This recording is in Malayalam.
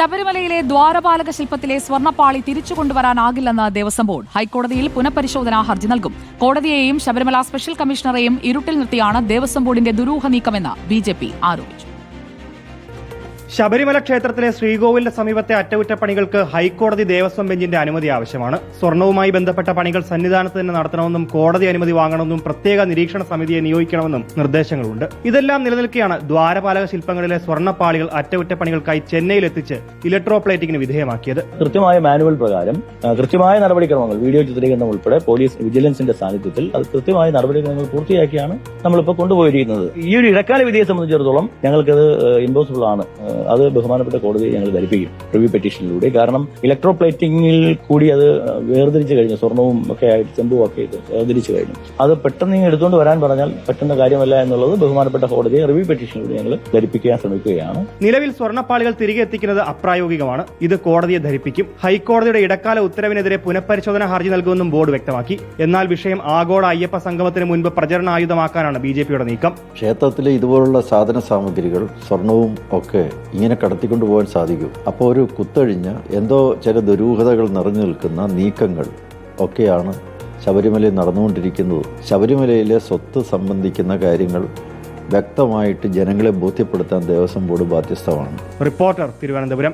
ശബരിമലയിലെ ദ്വാരപാലക ശില്പത്തിലെ സ്വർണപ്പാളി തിരിച്ചു കൊണ്ടുവരാനാകില്ലെന്ന് ദേവസ്വം ബോർഡ്. ഹൈക്കോടതിയിൽ പുനഃപരിശോധനാ ഹർജി നൽകും. കോടതിയെയും ശബരിമല സ്പെഷ്യൽ കമ്മീഷണറെയും ഇരുട്ടിൽ നിർത്തിയാണ് ദേവസ്വം ബോർഡിന്റെ ദുരൂഹ നീക്കമെന്ന് ബി ആരോപിച്ചു. ശബരിമല ക്ഷേത്രത്തിലെ ശ്രീകോവിലിന്റെ സമീപത്തെ അറ്റകുറ്റപ്പണികൾക്ക് ഹൈക്കോടതി ദേവസ്വം ബെഞ്ചിന്റെ അനുമതി ആവശ്യമാണ്. സ്വർണവുമായി ബന്ധപ്പെട്ട പണികൾ സന്നിധാനത്ത് തന്നെ നടത്തണമെന്നും കോടതി അനുമതി വാങ്ങണമെന്നും പ്രത്യേക നിരീക്ഷണ സമിതിയെ നിയോഗിക്കണമെന്നും നിർദ്ദേശങ്ങളുണ്ട്. ഇതെല്ലാം നിലനിൽക്കെയാണ് ദ്വാരപാലക ശില്പങ്ങളിലെ സ്വർണപ്പാളികൾ അറ്റകുറ്റപ്പണികൾക്കായി ചെന്നൈയിലെത്തിച്ച് ഇലക്ട്രോപ്ലേറ്റിംഗിന് വിധേയമാക്കിയത്. കൃത്യമായ മാനുവൽ പ്രകാരം കൃത്യമായ നടപടിക്രമങ്ങൾ വീഡിയോ ചിത്രീകരണം ഉൾപ്പെടെ പോലീസ് വിജിലൻസിന്റെ സാന്നിധ്യത്തിൽ അത് കൃത്യമായ നടപടിക്രമങ്ങൾ പൂർത്തിയാക്കിയാണ് നമ്മളിപ്പോൾ കൊണ്ടുപോയിരിക്കുന്നത്. ഈ ഒരു ഇടക്കാല വിധിയെ സംബന്ധിച്ചിടത്തോളം ഞങ്ങൾക്കത് ഇമ്പോസിബിൾ ആണ്. അത് ബഹുമാനപ്പെട്ട കോടതി ഞങ്ങൾ ധരിപ്പിക്കും റിവ്യൂ പെറ്റീഷനിലൂടെ കാരണം ഇലക്ട്രോ പ്ലേറ്റിംഗിൽ കൂടി അത് വേർതിരിച്ച് കഴിഞ്ഞു. സ്വർണവും ഒക്കെ ആയിട്ട് ചെമ്പും ഒക്കെ ഇത് വേർതിരിച്ച് കഴിഞ്ഞു. അത് പെട്ടെന്ന് ഇങ്ങനെ എടുത്തുകൊണ്ട് വരാൻ പറഞ്ഞാൽ പറ്റുന്ന കാര്യമല്ല എന്നുള്ളത് ബഹുമാനപ്പെട്ട കോടതി റിവ്യൂ പെറ്റീഷനിലൂടെ ഞങ്ങൾ ധരിപ്പിക്കാൻ ശ്രമിക്കുകയാണ്. നിലവിൽ സ്വർണപ്പാളികൾ തിരികെ എത്തിക്കുന്നത് അപ്രായോഗികമാണ്. ഇത് കോടതിയെ ധരിപ്പിക്കും. ഹൈക്കോടതിയുടെ ഇടക്കാല ഉത്തരവിനെതിരെ പുനഃപരിശോധനാ ഹർജി നൽകുമെന്നും ബോർഡ് വ്യക്തമാക്കി. എന്നാൽ വിഷയം ആഗോള അയ്യപ്പ സംഗമത്തിന് മുൻപ് പ്രചരണായുധമാക്കാനാണ് ബി ജെ പിയുടെ നീക്കം. ക്ഷേത്രത്തിലെ ഇതുപോലുള്ള സാധന സാമഗ്രികൾ സ്വർണവും ഒക്കെ ഇങ്ങനെ കടത്തിക്കൊണ്ടു പോകാൻ സാധിക്കും. അപ്പോൾ ഒരു കുത്തഴിഞ്ഞ എന്തോ ചില ദുരൂഹതകൾ നിറഞ്ഞു നിൽക്കുന്ന നീക്കങ്ങൾ ഒക്കെയാണ് ശബരിമലയിൽ നടന്നുകൊണ്ടിരിക്കുന്നത്. ശബരിമലയിലെ സ്വത്ത് സംബന്ധിക്കുന്ന കാര്യങ്ങൾ വ്യക്തമായിട്ട് ജനങ്ങളെ ബോധ്യപ്പെടുത്താൻ ദേവസ്വം ബോർഡ് ബാധ്യസ്ഥമാണ്. റിപ്പോർട്ടർ തിരുവനന്തപുരം.